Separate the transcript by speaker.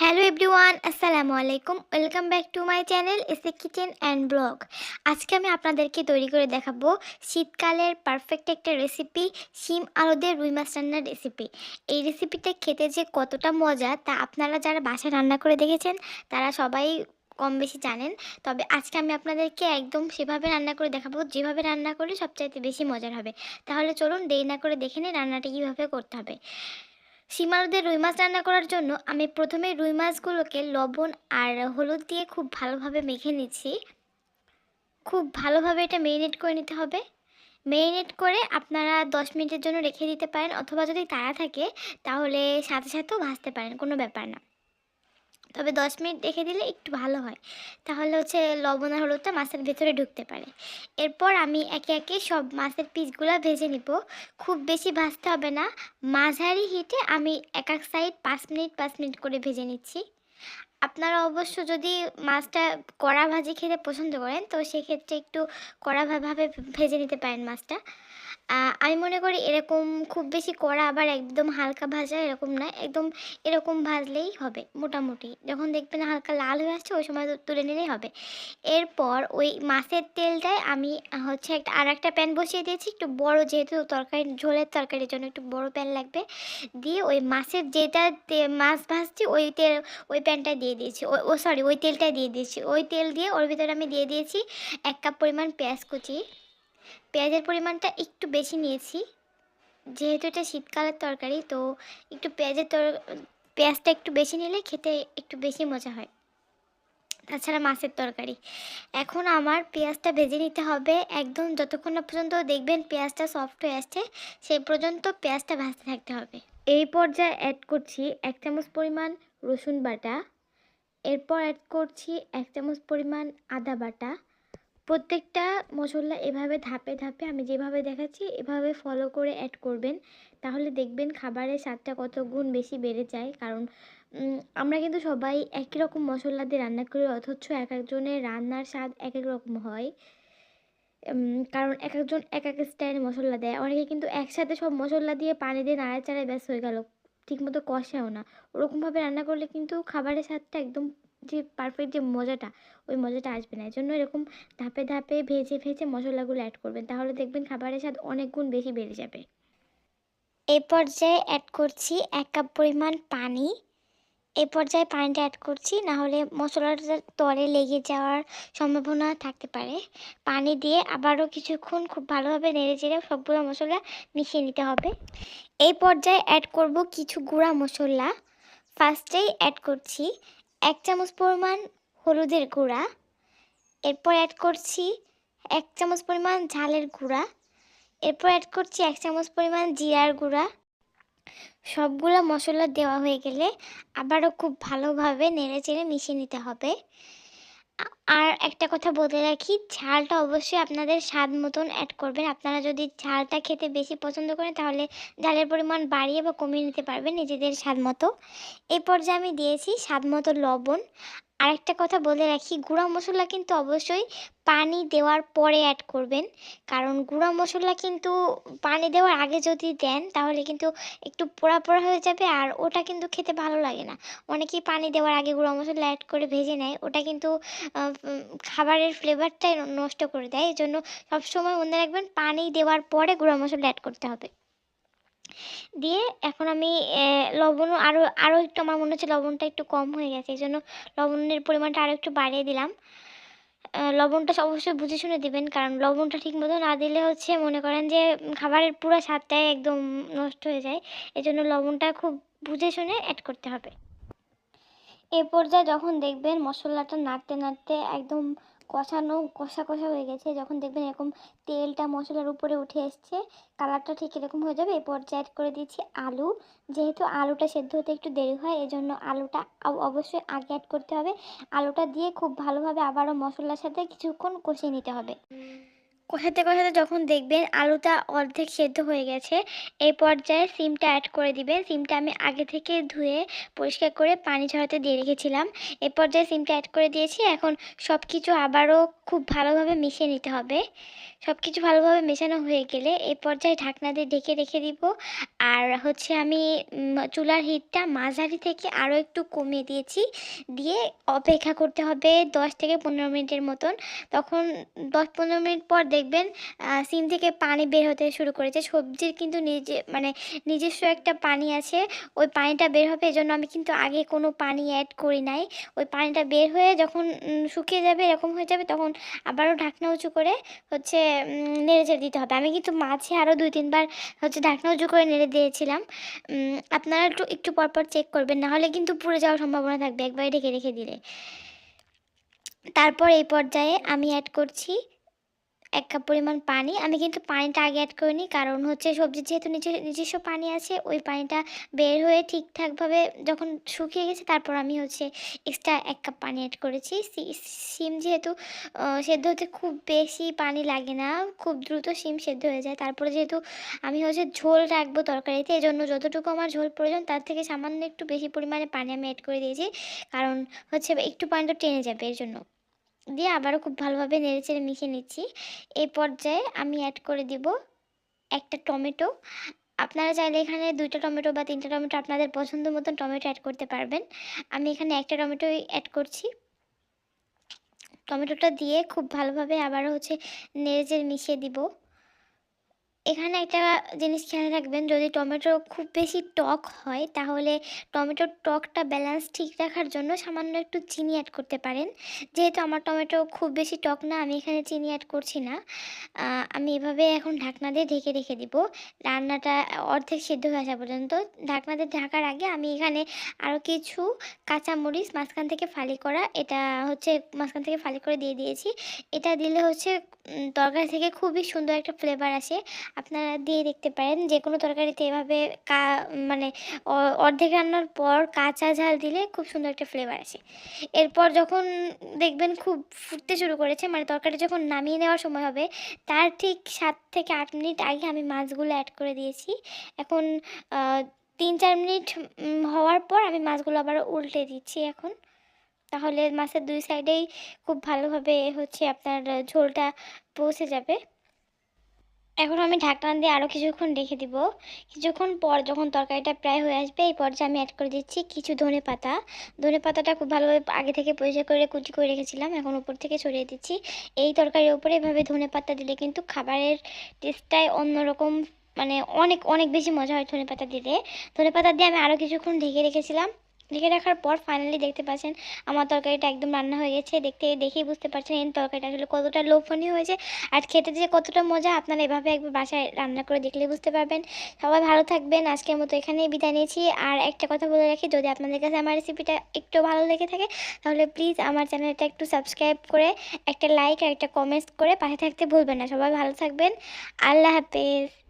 Speaker 1: Hello everyone আসসালামু আলাইকুম welcome back to my channel এসে কিচেন অ্যান্ড ব্লগ আজকে আমি আপনাদেরকে তৈরি করে দেখাবো শীতকালের পারফেক্ট একটা রেসিপি শিম আলুদের রুই মাছ রান্নার রেসিপি এই রেসিপিটা খেতে যে কতটা মজা তা আপনারা যারা বাসায় রান্না করে দেখেছেন, তারা সবাই কম বেশি জানেন। তবে আজকে আমি আপনাদেরকে একদম সেভাবে রান্না করে দেখাবো, যেভাবে রান্না করলে সবচাইতে বেশি মজার হবে। তাহলে চলুন দেরি না করে দেখে নিই রান্নাটা কীভাবে করতে হবে। সীমালুদের রুই মাছ রান্না করার জন্য আমি প্রথমে রুই মাছগুলোকে লবণ আর হলুদ দিয়ে খুব ভালোভাবে মেখে নিচ্ছি। খুব ভালোভাবে এটা মেরিনেট করে নিতে হবে। মেরিনেট করে আপনারা দশ মিনিটের জন্য রেখে দিতে পারেন অথবা যদি তাড়া থাকে তাহলে সাথে সাথেও ভাজতে পারেন, কোনো ব্যাপার না। তবে দশ মিনিট রেখে দিলে একটু ভালো হয়। তাহলে হচ্ছে লবণ আর হলুদটা মাছের ভেতরে ঢুকতে পারে। এরপর আমি একে একে সব মাছের পিসগুলো ভেজে নিব। খুব বেশি ভাজতে হবে না। মাঝারি হিটে আমি এক এক সাইড পাঁচ মিনিট পাঁচ মিনিট করে ভেজে নিচ্ছি। আপনারা অবশ্য যদি মাছটা কড়া ভাজি খেতে পছন্দ করেন, তো সেক্ষেত্রে একটু কড়াভাবে ভেজে নিতে পারেন মাছটা। আমি মনে করি এরকম খুব বেশি কড়া আবার একদম হালকা ভাজা এরকম না, একদম এরকম ভাজলেই হবে মোটামুটি। যখন দেখবেন হালকা লাল হয়ে আসছে, ওই সময় তুলে নিলেই হবে। এরপর ওই মাছের তেলটায় আমি হচ্ছে একটা আর একটা প্যান বসিয়ে দিয়েছি, একটু বড় যেহেতু তরকারি, ঝোলের তরকারির জন্য একটু বড় প্যান লাগবে। দিয়ে ওই মাছের যেটা মাছ ভাজছি, ওই তেল, ওই প্যানটা দিয়ে দিয়েছি। ও সরি ওই তেলটা দিয়ে দিয়েছি। ওই তেল দিয়ে ওর ভিতরে আমি দিয়ে দিয়েছি এক কাপ পরিমাণ পেঁয়াজ কুচি। পেঁয়াজের পরিমাণটা একটু বেশি নিয়েছি। যেহেতু এটা শীতকালের তরকারি, তো একটু পেঁয়াজের তর, পেঁয়াজটা একটু বেশি নিলে খেতে একটু বেশি মজা হয়। তাছাড়া মাছের তরকারি। এখন আমার পেঁয়াজটা ভেজে নিতে হবে। একদম যতক্ষণ না পর্যন্ত দেখবেন পেঁয়াজটা সফট হয়ে আসছে, সেই পর্যন্ত পেঁয়াজটা ভাজতে থাকতে হবে। এই পর্যায়ে অ্যাড করছি এক চামচ পরিমাণ রসুন বাটা। এরপর অ্যাড করছি এক চামচ পরিমাণ আদা বাটা। প্রত্যেকটা মশলা এভাবে ধাপে ধাপে আমি যেভাবে দেখাচ্ছি, এভাবে ফলো করে অ্যাড করবেন। তাহলে দেখবেন খাবারের স্বাদটা কত গুণ বেশি বেড়ে যায়। কারণ আমরা কিন্তু সবাই একই রকম মশলা দিয়ে রান্না করি, অথচ এক একজনের রান্নার স্বাদ এক এক রকম হয়। কারণ এক একজন এক এক স্টাইলে মশলা দেয়। অনেকে কিন্তু একসাথে সব মশলা দিয়ে পানি দিয়ে নাড়াচাড়ায় ব্যাস হয়ে গেল। ঠিকমতো কষাও না। ওরকমভাবে রান্না করলে কিন্তু খাবারের স্বাদটা একদম যে পারফেক্ট যে মজাটা, ওই মজাটা আসবে না। এই জন্য এরকম ধাপে ধাপে ভেজে ভেজে মশলাগুলো অ্যাড করবেন। তাহলে দেখবেন খাবারের স্বাদ অনেক গুণ বেশি বেড়ে যাবে। এরপর পর্যায়ে অ্যাড করছি এক কাপ পরিমাণ পানি। এই পর্যায়ে পানিটা অ্যাড করছি না হলে মশলাটা তলে লেগে যাওয়ার সম্ভাবনা থাকতে পারে। পানি দিয়ে আবারও কিছুক্ষণ খুব ভালোভাবে নেড়ে চেড়ে সবগুলো মশলা মিশিয়ে নিতে হবে। এই পর্যায়ে অ্যাড করব কিছু গুঁড়া মশলা। ফার্স্টেই অ্যাড করছি এক চামচ পরিমাণ হলুদের গুঁড়া। এরপর অ্যাড করছি এক চামচ পরিমাণ ঝালের গুঁড়া। এরপর অ্যাড করছি এক চামচ পরিমাণ জিরার গুঁড়া। সবগুলো মশলা দেওয়া হয়ে গেলে আবারও খুব ভালোভাবে নেড়ে চেড়ে মিশিয়ে নিতে হবে। আর একটা কথা বলে রাখি, ঝালটা অবশ্যই আপনাদের স্বাদ মতন অ্যাড করবেন। আপনারা যদি ঝালটা খেতে বেশি পছন্দ করেন, তাহলে ঝালের পরিমাণ বাড়িয়ে বা কমিয়ে নিতে পারবেন নিজেদের স্বাদ মতো। এই পর্যায়ে আমি দিয়েছি স্বাদ মতো লবণ আরেকটা কথা বলে রাখি, গুঁড়া মশলা কিন্তু অবশ্যই পানি দেওয়ার পরে অ্যাড করবেন। কারণ গুঁড়া মশলা কিন্তু পানি দেওয়ার আগে যদি দেন, তাহলে কিন্তু একটু পোড়া পোড়া হয়ে যাবে আর ওটা কিন্তু খেতে ভালো লাগে না। অনেকেই পানি দেওয়ার আগে গুঁড়া মশলা অ্যাড করে ভেজে নেয়, ওটা কিন্তু খাবারের ফ্লেভারটাই নষ্ট করে দেয়। এই জন্য সবসময় মনে রাখবেন, পানি দেওয়ার পরে গুঁড়া মশলা অ্যাড করতে হবে। দিয়ে এখন আমি লবণও আরও আরও একটু আমার মনে হচ্ছে লবণটা একটু কম হয়ে গেছে, এই জন্য লবণের পরিমাণটা আরও একটু বাড়িয়ে দিলাম। লবণটা অবশ্যই বুঝে শুনে দিবেন, কারণ লবণটা ঠিক মতো না দিলে হচ্ছে মনে করেন যে খাবারের পুরো স্বাদটাই একদম নষ্ট হয়ে যায়, এই জন্য লবণটা খুব বুঝে শুনে অ্যাড করতে হবে। এ পর্যায়ে যখন দেখবেন মশলাটা নাড়তে নাড়তে একদম কষানো, কষা কষা হয়ে গেছে। যখন দেখবেন এরকম তেলটা মশলার উপরে উঠে এসছে, কালারটা ঠিক এরকম হয়ে যাবে। এরপর অ্যাড করে দিচ্ছি আলু। যেহেতু আলুটা সেদ্ধ হতে একটু দেরি হয়, এজন্য আলুটা অবশ্যই আগে অ্যাড করতে হবে। আলুটা দিয়ে খুব ভালোভাবে আবারও মশলার সাথে কিছুক্ষণ কষিয়ে নিতে হবে। কষাতে কষাতে যখন দেখবেন আলুটা অর্ধেক সেদ্ধ হয়ে গেছে, এই পর্যায়ে সিমটা অ্যাড করে দিবেন। সিমটা আমি আগে থেকে ধুয়ে পরিষ্কার করে পানি ঝরাতে দিয়ে রেখেছিলাম। এই পর্যায়ে সিমটা অ্যাড করে দিয়েছি। এখন সব কিছু আবারও খুব ভালোভাবে মিশিয়ে নিতে হবে। সব কিছু ভালোভাবে মেশানো হয়ে গেলে এই পর্যায়ে ঢাকনা দিয়ে ঢেকে রেখে দিব। আর হচ্ছে আমি চুলার হিটটা মাঝারি থেকে আরও একটু কমিয়ে দিয়েছি। দিয়ে অপেক্ষা করতে হবে দশ থেকে পনেরো মিনিটের মতন। তখন দশ পনেরো মিনিট পর দেখবেন সিম থেকে পানি বের হতে শুরু করেছে। সবজির কিন্তু নিজে মানে নিজস্ব একটা পানি আছে। ওই পানিটা বের হবে এজন্য আমি কিন্তু আগে কোনো পানি অ্যাড করি নাই। ওই পানিটা বের হয়ে যখন শুকিয়ে যাবে, এরকম হয়ে যাবে, তখন আবারও ঢাকনা উঁচু করে হচ্ছে নেড়ে চেড়ে দিতে হবে। আমি কিন্তু মাছে আরও দুই, তিনবার হচ্ছে ঢাকনা উঁচু করে নেড়ে দিয়েছিলাম। আপনারা একটু একটু পরপর চেক করবেন নাহলে কিন্তু পুড়ে যাওয়ার সম্ভাবনা থাকবে। একবারে ঢেকে রেখে দিলে। তারপর এই পর্যায়ে আমি অ্যাড করছি এক কাপ পরিমাণ পানি। আমি কিন্তু পানিটা আগে অ্যাড করিনি, কারণ হচ্ছে সবজির যেহেতু নিজে, নিজস্ব পানি আছে, ওই পানিটা বের হয়ে ঠিকঠাকভাবে যখন শুকিয়ে গেছে, তারপর আমি হচ্ছে এক্সট্রা এক কাপ পানি অ্যাড করেছি। সিম যেহেতু সেদ্ধ হতে খুব বেশি পানি লাগে না, খুব দ্রুত সিম সেদ্ধ হয়ে যায়। তারপরে যেহেতু আমি হচ্ছে ঝোল রাখব তরকারিতে জন্য যতটুকু আমার ঝোল প্রয়োজন, তার থেকে সামান্য একটু বেশি পরিমাণে পানি আমি অ্যাড করে দিয়েছি। কারণ হচ্ছে একটু পানি তো টেনে যাবে, এর জন্য। দিয়ে আবারও খুব ভালোভাবে নেড়েচেড়ে মিশিয়ে নিচ্ছি। এই পর্যায়ে আমি অ্যাড করে দিব একটা টমেটো। আপনারা চাইলে এখানে দুইটা টমেটো বা তিনটা টমেটো আপনাদের পছন্দ মতন টমেটো অ্যাড করতে পারবেন। আমি এখানে একটা টমেটো অ্যাড করছি। টমেটোটা দিয়ে খুব ভালোভাবে আবারও হচ্ছে নেড়েচেড়ে মিশিয়ে দিব। এখানে একটা জিনিস খেয়াল রাখবেন, যদি টমেটো খুব বেশি টক হয়, তাহলে টমেটোর টকটা ব্যালেন্স ঠিক রাখার জন্য সামান্য একটু চিনি অ্যাড করতে পারেন। যেহেতু আমার টমেটো খুব বেশি টক না, আমি এখানে চিনি অ্যাড করছি না। আমি এভাবে এখন ঢাকনা দিয়ে ঢেকে রেখে দিব। রান্নাটা অর্ধেক সিদ্ধ হয়ে আসা পর্যন্ত। ঢাকনা দিয়ে ঢাকার আগে আমি এখানে আরও কিছু কাঁচামরিচ মাঝখান থেকে ফালি করা, এটা হচ্ছে মাঝখান থেকে ফালি করে দিয়ে দিয়েছি। এটা দিলে হচ্ছে তরকারি থেকে খুবই সুন্দর একটা ফ্লেভার আসে। আপনারা দিয়ে দেখতে পারেন। যে কোনো তরকারিতে এভাবে কা মানে অর্ধেক রান্নার পর কাঁচা ঝাল দিলে খুব সুন্দর একটা ফ্লেভার আসে। এরপর যখন দেখবেন খুব ফুটতে শুরু করেছে মানে তরকারি যখন নামিয়ে নেওয়ার সময় হবে, তার ঠিক সাত থেকে আট মিনিট আগে আমি মাছগুলো অ্যাড করে দিয়েছি। এখন তিন চার মিনিট হওয়ার পর আমি মাছগুলো আবার উল্টে দিচ্ছি এখন। তাহলে মাছের দুই সাইডেই খুব ভালোভাবে হচ্ছে আপনার ঝোলটা পৌঁছে যাবে। এখন আমি ঢাকনা দিয়ে আরও কিছুক্ষণ রেখে দিব। কিছুক্ষণ পর যখন তরকারিটা প্রায় হয়ে আসবে, এই পর্যায়ে আমি অ্যাড করে দিচ্ছি কিছু ধনে পাতা। ধনে পাতাটা খুব ভালোভাবে আগে থেকে পরিষ্কার করে কুচি করে রেখেছিলাম, এখন উপর থেকে ছড়িয়ে দিচ্ছি। এই তরকারির উপরে এভাবে ধনে পাতা দিলে কিন্তু খাবারের টেস্টটাই অন্যরকম মানে অনেক অনেক বেশি মজা হয় ধনে পাতা দিলে। ধনে পাতা দিয়ে আমি আরও কিছুক্ষণ ঢেকে রেখেছিলাম। ঢেকে রাখার পর ফাইনালি দেখতে পাচ্ছেন আমার তরকারিটা একদম রান্না হয়ে গেছে। দেখতে দেখেই বুঝতে পারছেন এই তরকারিটা আসলে কতটা লোভনীয় হয়েছে আর খেতে যে কতটা মজা আপনারা এভাবে একবার বাসায় রান্না করে দেখলে বুঝতে পারবেন। সবাই ভালো থাকবেন, আজকের মতো এখানেই বিদায় নিয়েছি আর একটা কথা বলে রাখি, যদি আপনাদের কাছে আমার রেসিপিটা একটু ভালো লেগে থাকে, তাহলে প্লিজ আমার চ্যানেলটা একটু সাবস্ক্রাইব করে, একটা লাইক আর একটা কমেন্টস করে পাশে থাকতে ভুলবেন না। সবাই ভালো থাকবেন, আল্লাহ হাফেজ।